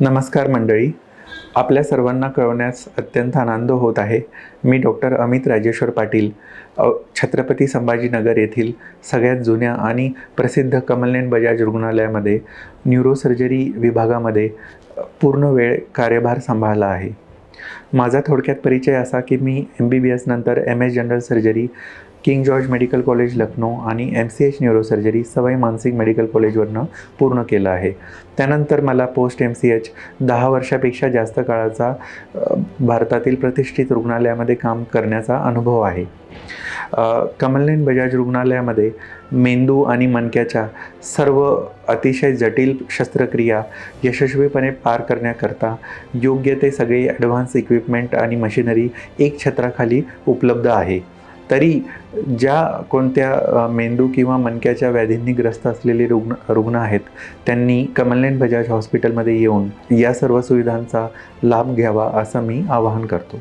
नमस्कार मंडळी. आपल्या सर्वांना कळवण्यास अत्यंत आनंद होत आहे. मी डॉक्टर अमित राजेश्वर पाटील छत्रपती संभाजीनगर येथील सगळ्यात जुन्या आणि प्रसिद्ध कमलनेन बजाज रुग्णालयामध्ये न्यूरोसर्जरी विभागामध्ये पूर्ण वेळ कार्यभार सांभाळला आहे. माझा थोडक्यात परिचय असा की मी एम बी बी एस नंतर M S general surgery King George medical college Lucknow आणि M C H neurosurgery Sawai Mansingh medical कॉलेजवरनं पूर्ण केलं आहे. त्यानंतर मला पोस्ट एम सी एच दहा वर्षापेक्षा जास्त काळाचा भारतातील प्रतिष्ठित रुग्णालयामध्ये काम करण्याचा अनुभव आहे. कमलनेन बजाज रुग्णालयामध्ये मेंदू आणि मणक्याच्या सर्व अतिशय जटिल शस्त्रक्रिया यशस्वीपणे पार करण्याकरता योग्य ते सगळे ॲडव्हान्स इक्विपमेंट आणि मशिनरी एक छत्राखाली उपलब्ध आहे. तरी ज्या कोणत्या मेंदू किंवा मणक्याच्या व्याधींनी ग्रस्त असलेले रुग्ण रुग्ण आहेत त्यांनी कमलनेन बजाज हॉस्पिटलमध्ये येऊन या सर्व सुविधांचा लाभ घ्यावा असं मी आवाहन करतो.